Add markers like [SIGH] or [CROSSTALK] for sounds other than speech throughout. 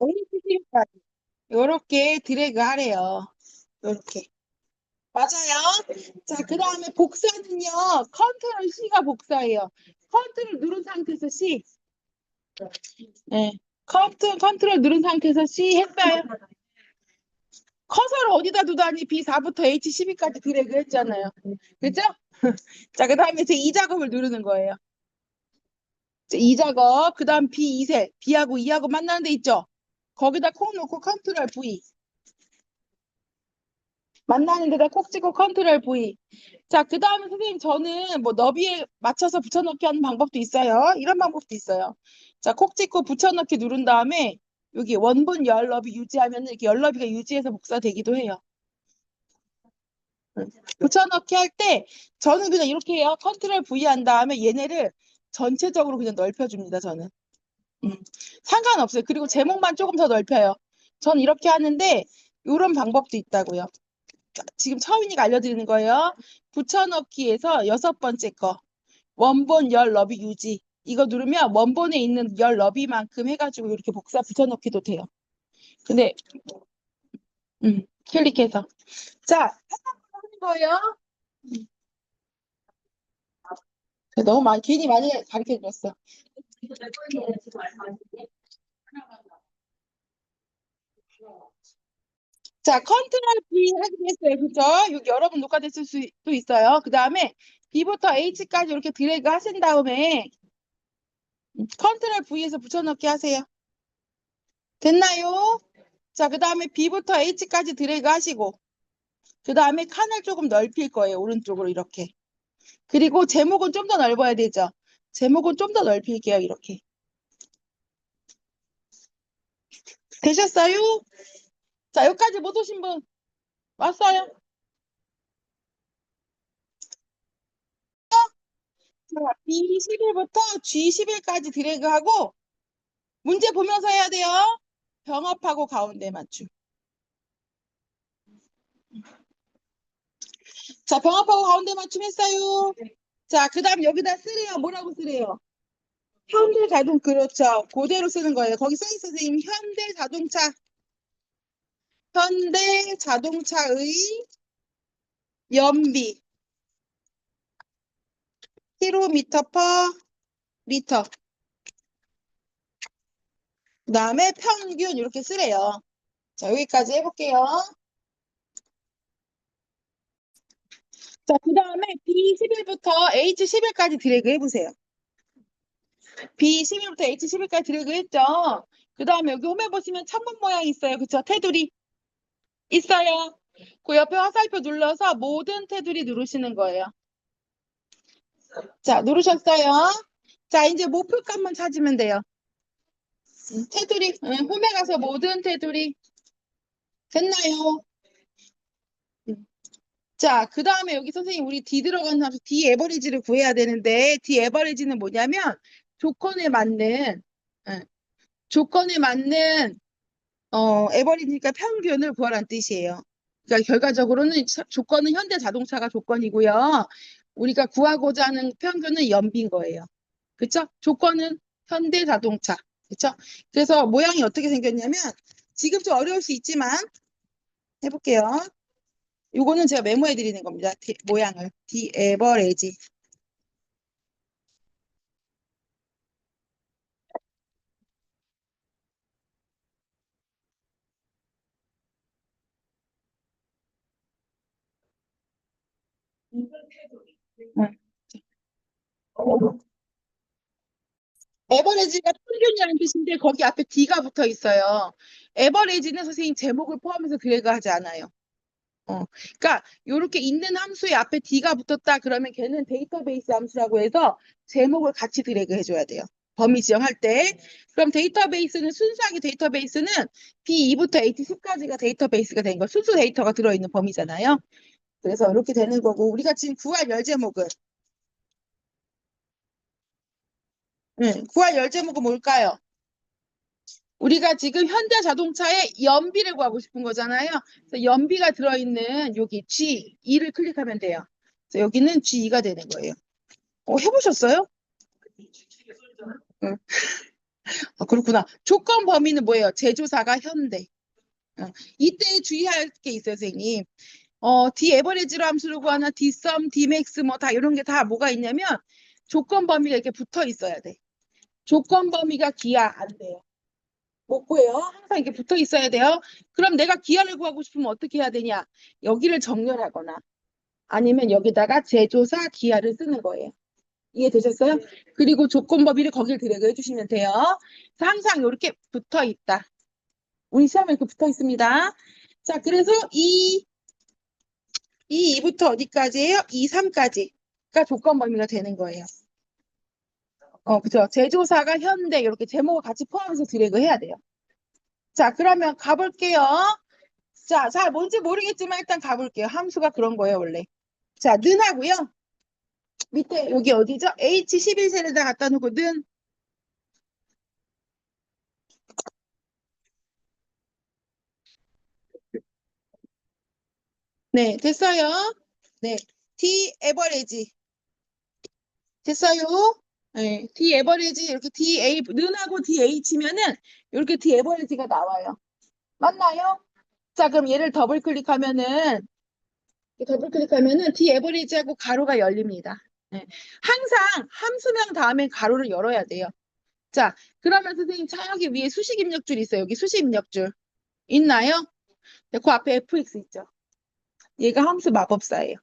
A70까지. 요렇게 드래그 하래요. 요렇게. 맞아요. 자, 그 다음에 복사는요. 컨트롤 C가 복사예요. 컨트롤 누른 상태에서 C. 네. 컨트롤, 컨트롤 누른 상태에서 C 했어요. 커서를 어디다 두다니 B4부터 H12까지 드래그 했잖아요. 그죠? [LAUGHS] 자, 그 다음에 이제 이 작업을 누르는 거예요. 자, 이 작업, 그 다음 B2셀, B하고 E하고 만나는 데 있죠? 거기다 콕 놓고 컨트롤 V. 만나는 데다 콕 찍고 컨트롤 V. 자, 그 다음에 선생님 저는 뭐 너비에 맞춰서 붙여넣기 하는 방법도 있어요. 이런 방법도 있어요. 자, 콕 찍고 붙여넣기 누른 다음에 여기 원본 열 너비 유지하면 이렇게 열 너비가 유지해서 복사되기도 해요. 응. 붙여넣기 할 때 저는 그냥 이렇게 해요. 컨트롤 V 한 다음에 얘네를 전체적으로 그냥 넓혀줍니다. 저는. 음, 상관없어요. 그리고 제목만 조금 더 넓혀요. 전 이렇게 하는데 이런 방법도 있다고요. 자, 지금 처음이니까 알려드리는 거예요. 붙여넣기에서 여섯 번째 거 원본 열 너비 유지 이거 누르면 원본에 있는 열 너비만큼 해가지고 이렇게 복사 붙여넣기도 돼요. 근데 음, 클릭해서 자 하는 거예요. 음. 너무 많이 괜히 많이 가르쳐 줬어. 자, 컨트롤 V 하기로 했어요. 그죠? 여기 여러분 녹화됐을 수도 있어요. 그 다음에 B부터 H까지 이렇게 드래그 하신 다음에 컨트롤 V에서 붙여넣기 하세요. 됐나요? 자, 그 다음에 B부터 H까지 드래그 하시고 그 다음에 칸을 조금 넓힐 거예요. 오른쪽으로 이렇게. 그리고 제목은 좀 더 넓어야 되죠. 제목은 좀 더 넓힐게요. 이렇게. 되셨어요? 자, 여기까지 못 오신 분 왔어요? 자, B11부터 G11까지 드래그하고 문제 보면서 해야 돼요. 병합하고 가운데 맞춤. 자, 병합하고 가운데 맞춤 했어요. 자, 그 다음 여기다 쓰래요. 뭐라고 쓰래요? 현대 자동, 그렇죠. 그대로 쓰는 거예요. 거기 써있어, 선생님. 현대 자동차. 현대 자동차의 연비. 킬로미터 퍼 리터. 그 다음에 평균 이렇게 쓰래요. 자, 여기까지 해볼게요. 자, 그 다음에 B11부터 H11까지 드래그 해보세요. B11부터 H11까지 드래그 했죠? 그 다음에 여기 홈에 보시면 창문 모양 있어요. 그쵸? 테두리. 있어요. 그 옆에 화살표 눌러서 모든 테두리 누르시는 거예요. 자, 누르셨어요? 자, 이제 목표값만 찾으면 돼요. 음, 테두리, 응, 홈에 가서 모든 테두리. 됐나요? 음. 자, 그 다음에 여기 선생님 우리 D 들어간 함수 D 에버리지를 구해야 되는데 D 에버리지는 뭐냐면 조건에 맞는 응, 조건에 맞는 어 에버리지니까 평균을 구하라는 뜻이에요. 그러니까 결과적으로는 차- 조건은 현대 자동차가 조건이고요. 우리가 구하고자 하는 평균은 연비인 거예요. 그쵸? 조건은 현대 자동차. 그쵸? 그래서 모양이 어떻게 생겼냐면 지금 좀 어려울 수 있지만 해볼게요. 요거는 제가 메모해 드리는 겁니다. 디- 모양을. 디 에버레지. 에버레지가 평균이라는 뜻인데 거기 앞에 D가 붙어 있어요. 에버레지는 선생님 제목을 포함해서 드래그 하지 않아요. 어, 그러니까 이렇게 있는 함수의 앞에 D가 붙었다 그러면 걔는 데이터베이스 함수라고 해서 제목을 같이 드래그 해줘야 돼요. 범위 지정할 때. 그럼 데이터베이스는 순수하게 데이터베이스는 B2부터 H10까지가 데이터베이스가 된 거, 순수 데이터가 들어있는 범위잖아요. 그래서 이렇게 되는 거고 우리가 지금 구할 열 제목은 응, 구할 열 제목은 뭘까요? 우리가 지금 현대 자동차의 연비를 구하고 싶은 거잖아요. 그래서 연비가 들어있는 여기 G2를 클릭하면 돼요. 그래서 여기는 G2가 되는 거예요. 어, 해보셨어요? 응. 아, 그렇구나. 조건 범위는 뭐예요? 제조사가 현대. 어, 이때 주의할 게 있어요, 선생님. 어, D 에버리지로 함수를 구하나 D 썸, D 맥스 뭐 다 이런 게 다 뭐가 있냐면 조건 범위가 이렇게 붙어 있어야 돼. 조건 범위가 기하 안 돼요. 못 구해요. 항상 이렇게 붙어 있어야 돼요. 그럼 내가 기하를 구하고 싶으면 어떻게 해야 되냐? 여기를 정렬하거나 아니면 여기다가 제조사 기하를 쓰는 거예요. 이해되셨어요? 그리고 조건 범위를 거길 드래그 해주시면 돼요. 항상 이렇게 붙어 있다. 우리 시험에 이렇게 붙어 있습니다. 자, 그래서 이, 이 2부터 어디까지예요? 2, 3까지가 조건 범위가 되는 거예요. 어, 그죠. 제조사가 현대 이렇게 제목을 같이 포함해서 드래그 해야 돼요. 자, 그러면 가볼게요. 자, 잘 뭔지 모르겠지만 일단 가볼게요. 함수가 그런 거예요, 원래. 자, 는 하고요. 밑에 여기 어디죠? H11셀에다 갖다 놓고 는 네, 됐어요. 네, D 에버리지 됐어요. 네, D 에버리지 이렇게 DA 는하고 DH면은 이렇게 D 에버리지가 나와요. 맞나요? 자, 그럼 얘를 더블 클릭하면은 더블 클릭하면은 D 에버리지하고 가로가 열립니다. 네. 항상 함수명 다음에 가로를 열어야 돼요. 자, 그러면 선생님 저기 위에 수식 입력줄 있어요. 여기 수식 입력줄 있나요? 네, 그 앞에 fx 있죠. 얘가 함수 마법사예요.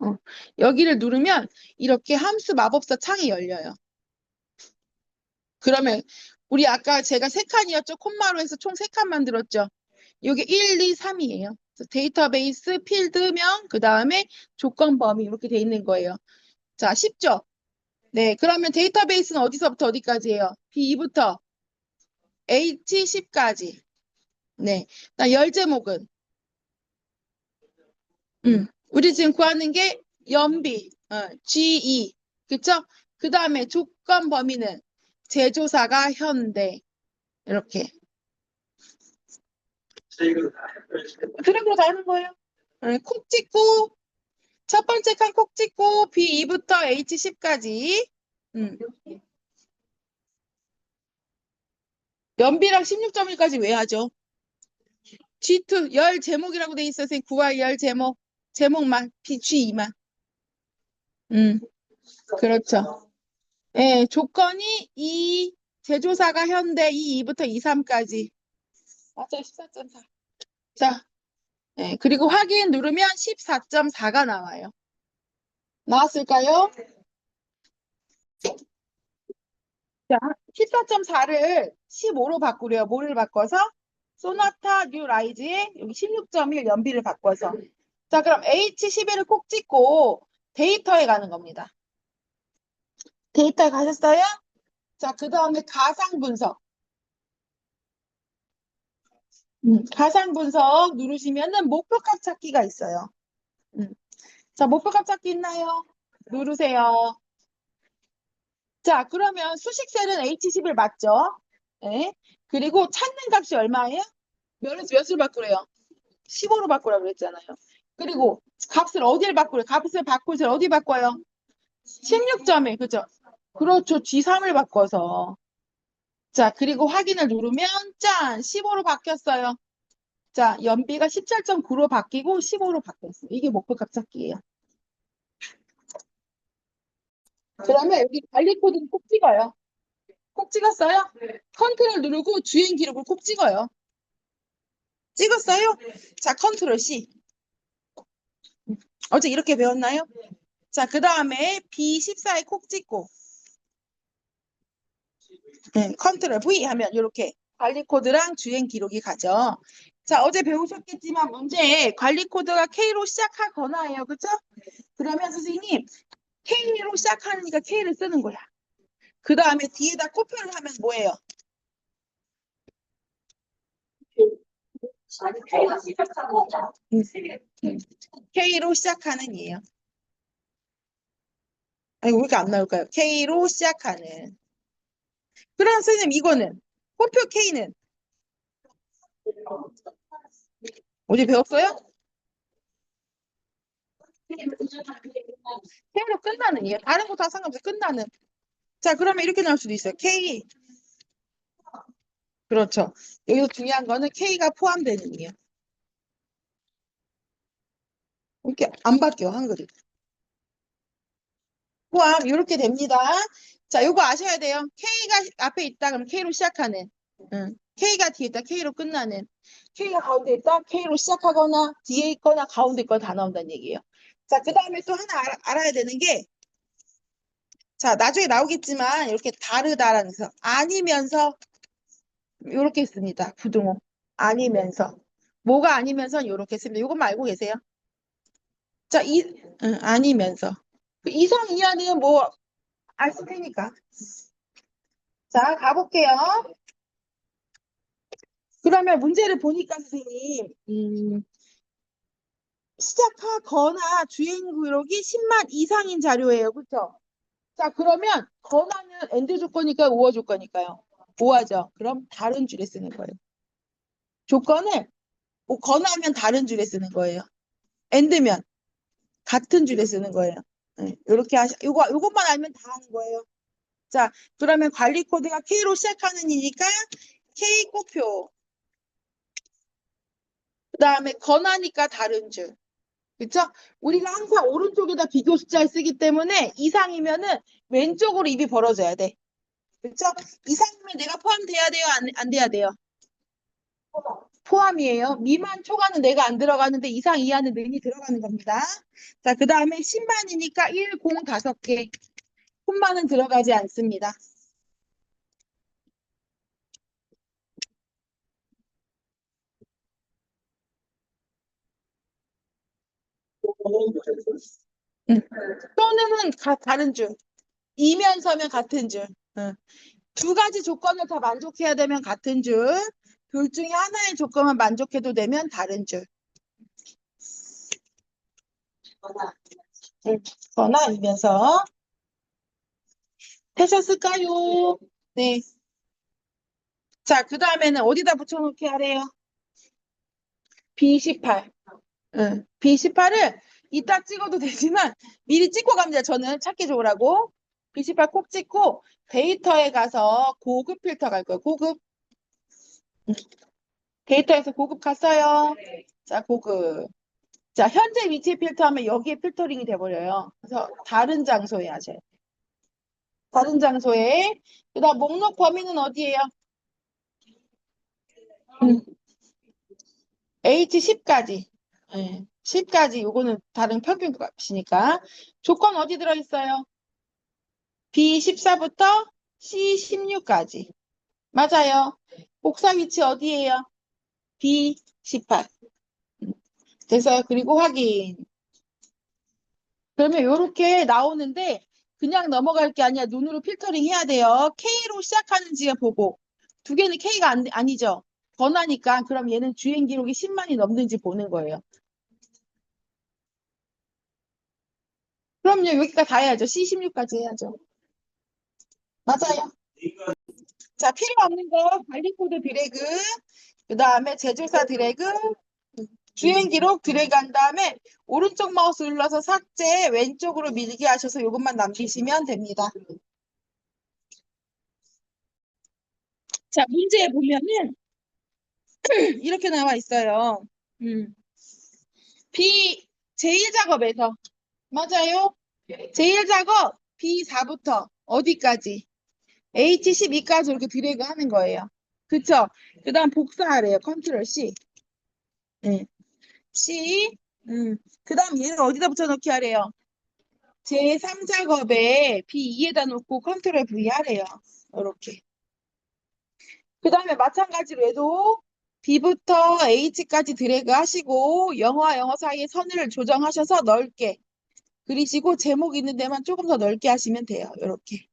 어, 여기를 누르면 이렇게 함수 마법사 창이 열려요. 그러면 우리 아까 제가 세 칸이었죠? 콤마로 해서 총 세 칸 만들었죠? 여기 1, 2, 3이에요. 데이터베이스, 필드명, 그 다음에 조건 범위 이렇게 돼 있는 거예요. 자, 쉽죠? 네, 그러면 데이터베이스는 어디서부터 어디까지예요? B2부터 H10까지. 네, 나 열 제목은 음, 우리 지금 구하는 게 연비, 어, GE, 그쵸? 그 다음에 조건 범위는 제조사가 현대 이렇게 드래그로 다 하는 거예요. 네, 콕 찍고 첫 번째 칸 콕 찍고 B2부터 H10까지 음. 연비랑 16.1까지 왜 하죠? G2 열 제목이라고 돼 있어서 구할 열 제목 제목만 G2만 음 그렇죠. 예, 조건이 이 제조사가 현대 이 2부터 2, 3까지 맞아요 14.4 자, 예, 그리고 확인 누르면 14.4가 나와요. 나왔을까요? 자, 14.4를 15로 바꾸래요. 뭐를 바꿔서? 소나타 뉴 라이즈의 여기 16.1 연비를 바꿔서. 자, 그럼 H11을 꼭 찍고 데이터에 가는 겁니다. 데이터에 가셨어요? 자, 그 다음에 가상 분석. 음, 가상 분석 누르시면은 목표값 찾기가 있어요. 음. 자, 목표값 찾기 있나요? 누르세요. 자, 그러면 수식셀은 H11 맞죠? 네. 그리고 찾는 값이 얼마예요? 몇에서 몇을 바꾸래요? 15로 바꾸라고 그랬잖아요. 그리고 값을 어디를 바꾸래요? 값을 바꾸세요. 어디 바꿔요? 16점에, 그죠? 그렇죠. G3을 바꿔서. 자, 그리고 확인을 누르면 짠! 15로 바뀌었어요. 자, 연비가 17.9로 바뀌고 15로 바뀌었어요. 이게 목표 값 찾기예요. 그러면 여기 관리 코드는 꼭 찍어요. 꼭 찍었어요? 컨트롤 누르고 주행 기록을 꼭 찍어요. 찍었어요? 자, 컨트롤 C. 어제 이렇게 배웠나요? 자, 그 다음에 B14에 콕 찍고 네, 컨트롤 V 하면 이렇게 관리 코드랑 주행 기록이 가죠. 자, 어제 배우셨겠지만 문제에 관리 코드가 K로 시작하거나예요. 그죠? 그러면 선생님 K로 시작하니까 K를 쓰는 거야. 그 다음에 뒤에다 코표를 하면 뭐예요? K로 시작하는 이에요. 아니, 왜 이렇게 안 나올까요? K로 시작하는. 그럼 선생님 이거는 코표 K는 어제 배웠어요? K로 끝나는 이에요. 다른 거 다 상관없어요. 끝나는. 자, 그러면 이렇게 나올 수도 있어요. K 그렇죠. 여기서 중요한 거는 K가 포함되는이에요. 이렇게 안 바뀌어, 한글이. 포함, 이렇게 됩니다. 자, 요거 아셔야 돼요. K가 앞에 있다, 그럼 K로 시작하는. 응. K가 뒤에 있다, K로 끝나는. K가 가운데 있다, K로 시작하거나, 뒤에 있거나, 가운데 있거나 다 나온다는 얘기예요. 자, 그 다음에 또 하나 알아, 알아야 되는 게, 자, 나중에 나오겠지만, 이렇게 다르다라는 거. 아니면서, 이렇게 씁니다. 부등호. 아니면서. 뭐가 아니면서 이렇게 씁니다. 이것만 알고 계세요. 자, 이, 응, 아니면서. 그 이상 이하는 뭐, 알수 테니까. 자, 가볼게요. 그러면 문제를 보니까 선생님, 음, 시작하거나 주행 기록이 10만 이상인 자료예요. 그렇죠? 자, 그러면 거나는 엔드 조건이니까 우어 조건이니까요. 오하죠. 그럼 다른 줄에 쓰는 거예요. 조건을 뭐 거나면 다른 줄에 쓰는 거예요. 엔드면 같은 줄에 쓰는 거예요. 네, 이렇게 하시, 요거, 요것만 알면 다 하는 거예요. 자, 그러면 관리 코드가 K로 시작하는 이니까 K 꼬표. 그 다음에 건하니까 다른 줄. 그쵸? 우리가 항상 오른쪽에다 비교 숫자를 쓰기 때문에 이상이면은 왼쪽으로 입이 벌어져야 돼. 그쵸? 이상이면 내가 포함돼야 돼요? 안, 안 돼야 돼요? 포함이에요. 미만 초과는 내가 안 들어가는데 이상 이하는 는이 들어가는 겁니다. 자, 그 다음에 10만이니까 1, 0, 5개. 콤마는 들어가지 않습니다. 또는 가, 다른 줄. 이면 서면 같은 줄. 응. 두 가지 조건을 다 만족해야 되면 같은 줄. 둘 중에 하나의 조건만 만족해도 되면 다른 줄. 응. 거나 이면서. 되셨을까요? 네. 자, 그 다음에는 어디다 붙여놓게 하래요? B18. 응. B18을 이따 찍어도 되지만 미리 찍고 갑니다. 저는 찾기 좋으라고. B18 꼭 찍고 데이터에 가서 고급 필터 갈 거예요. 고급. 응. 데이터에서 고급 갔어요. 자, 고급. 자, 현재 위치 필터하면 여기에 필터링이 돼버려요. 그래서 다른 장소에 하셔요. 다른 장소에. 그 다음 목록 범위는 어디예요? 음. H10까지. 네. 10까지. 요거는 다른 평균 값이니까. 조건 어디 들어있어요? B14부터 C16까지. 맞아요. 복사 위치 어디예요? B18. 됐어요. 그리고 확인. 그러면 이렇게 나오는데 그냥 넘어갈 게 아니라 눈으로 필터링 해야 돼요. K로 시작하는지 보고. 두 개는 K가 안, 아니죠. 번하니까 그럼 얘는 주행 기록이 10만이 넘는지 보는 거예요. 그럼요. 여기까지 다 해야죠. C16까지 해야죠. 맞아요. 자, 필요 없는 거 관리 코드 드래그, 그 다음에 제조사 드래그, 주행 기록 드래그 한 다음에 오른쪽 마우스 눌러서 삭제, 왼쪽으로 밀기 하셔서 이것만 남기시면 됩니다. 자, 문제에 보면은 [CLEARS THROAT] 이렇게 나와 있어요. 음. B 제1작업에서 맞아요. 제1작업 B4부터 어디까지? H12까지 이렇게 드래그 하는 거예요. 그쵸? 그 다음 복사하래요. 컨트롤 C. 네. C. 음. 그 다음 얘를 어디다 붙여넣기 하래요? 제3작업에 B2에다 놓고 컨트롤 V 하래요. 이렇게. 그 다음에 마찬가지로 얘도 B부터 H까지 드래그 하시고 영어와 영어 사이에 선을 조정하셔서 넓게 그리시고 제목 있는 데만 조금 더 넓게 하시면 돼요. 이렇게.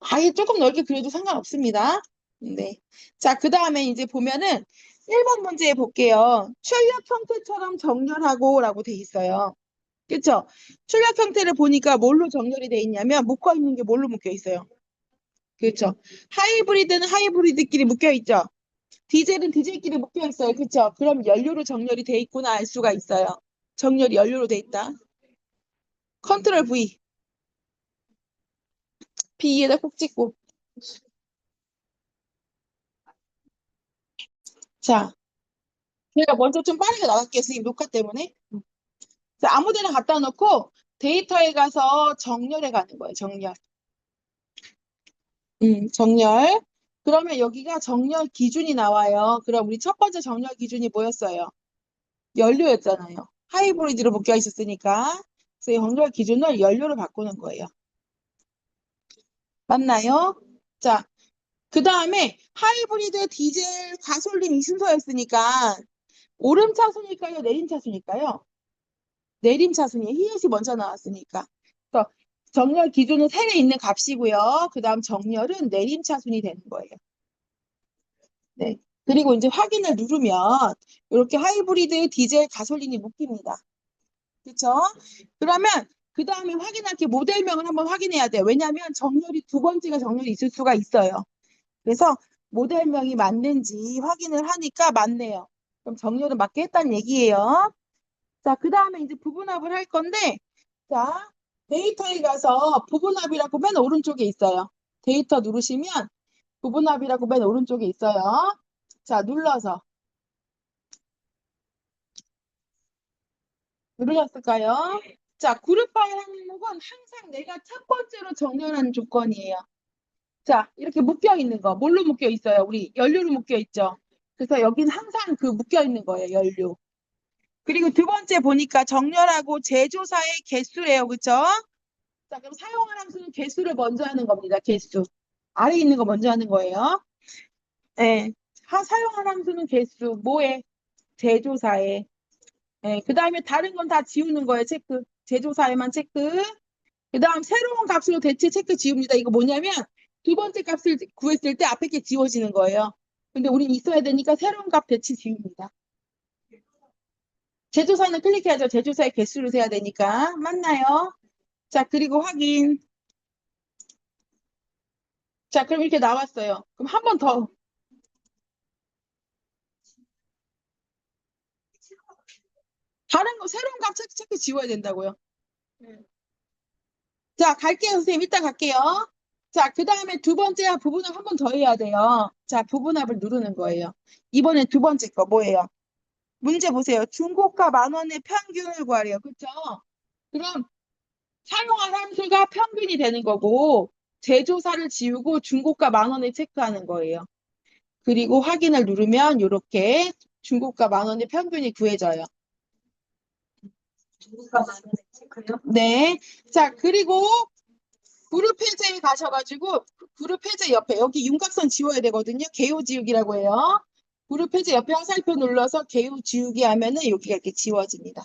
아예 조금 넓게 그려도 상관없습니다. 네. 자, 그 다음에 이제 보면은 1번 문제 볼게요. 출력 형태처럼 정렬하고 라고 돼 있어요. 그쵸? 출력 형태를 보니까 뭘로 정렬이 돼 있냐면 묶어 있는 게 뭘로 묶여 있어요? 그렇죠. 하이브리드는 하이브리드끼리 묶여 있죠. 디젤은 디젤끼리 묶여 있어요. 그렇죠. 그럼 연료로 정렬이 돼 있구나 알 수가 있어요. 정렬이 연료로 돼 있다. 컨트롤 V. B에다 꼭 찍고. 자, 제가 먼저 좀 빠르게 나갈게요, 선생님, 녹화 때문에. 자, 아무 데나 갖다 놓고 데이터에 가서 정렬해 가는 거예요, 정렬. 음, 정렬. 그러면 여기가 정렬 기준이 나와요. 그럼 우리 첫 번째 정렬 기준이 뭐였어요? 연료였잖아요. 하이브리드로 묶여 있었으니까. 그래서 정렬 기준을 연료로 바꾸는 거예요. 맞나요? 자, 그 다음에 하이브리드, 디젤, 가솔린 이 순서였으니까 오름 차순일까요? 내림 차순일까요? 내림 차순이에요. 히읗이 먼저 나왔으니까. 정렬 기준은 셀에 있는 값이고요. 그 다음 정렬은 내림 차순이 되는 거예요. 네. 그리고 이제 확인을 누르면 이렇게 하이브리드, 디젤, 가솔린이 묶입니다. 그렇죠? 그러면 그 다음에 확인할 게 모델명을 한번 확인해야 돼요. 왜냐하면 정렬이 두 번째가 정렬이 있을 수가 있어요. 그래서 모델명이 맞는지 확인을 하니까 맞네요. 그럼 정렬은 맞게 했다는 얘기예요. 자, 그 다음에 이제 부분합을 할 건데, 자, 데이터에 가서 부분합이라고 맨 오른쪽에 있어요. 데이터 누르시면 부분합이라고 맨 오른쪽에 있어요. 자, 눌러서. 누르셨을까요? 자, 그룹 파일 항목은 항상 내가 첫 번째로 정렬하는 조건이에요. 자, 이렇게 묶여 있는 거. 뭘로 묶여 있어요? 우리 연료로 묶여 있죠. 그래서 여기는 항상 그 묶여 있는 거예요, 연료. 그리고 두 번째 보니까 정렬하고 제조사의 개수래요. 그쵸? 자, 그럼 사용할 함수는 개수를 먼저 하는 겁니다. 개수. 아래 있는 거 먼저 하는 거예요. 네. 하, 사용할 함수는 개수. 뭐에? 제조사에. 네. 그 다음에 다른 건 다 지우는 거예요. 체크. 제조사에만 체크. 그 다음 새로운 값으로 대체 체크 지웁니다. 이거 뭐냐면 두 번째 값을 구했을 때 앞에 게 지워지는 거예요. 근데 우린 있어야 되니까 새로운 값 대체 지웁니다. 제조사는 클릭해야죠. 제조사의 개수를 세야 되니까. 맞나요? 자, 그리고 확인. 자, 그럼 이렇게 나왔어요. 그럼 한 번 더. 다른 거, 새로운 값 체크, 체크 지워야 된다고요. 자, 갈게요, 선생님. 이따 갈게요. 자, 그 다음에 두 번째 부분을 한 번 더 해야 돼요. 자, 부분합을 누르는 거예요. 이번엔 두 번째 거 뭐예요? 문제 보세요. 중고가 만 원의 평균을 구하래요. 그렇죠? 그럼 사용한 함수가 평균이 되는 거고 제조사를 지우고 중고가 만 원을 체크하는 거예요. 그리고 확인을 누르면 이렇게 중고가 만 원의 평균이 구해져요. 네. 자, 그리고 그룹 해제에 가셔가지고 그룹 해제 옆에 여기 윤곽선 지워야 되거든요. 개요 지우기라고 해요. 그룹 해제 옆에 화살표 눌러서 개요 지우기 하면은 여기가 이렇게 지워집니다.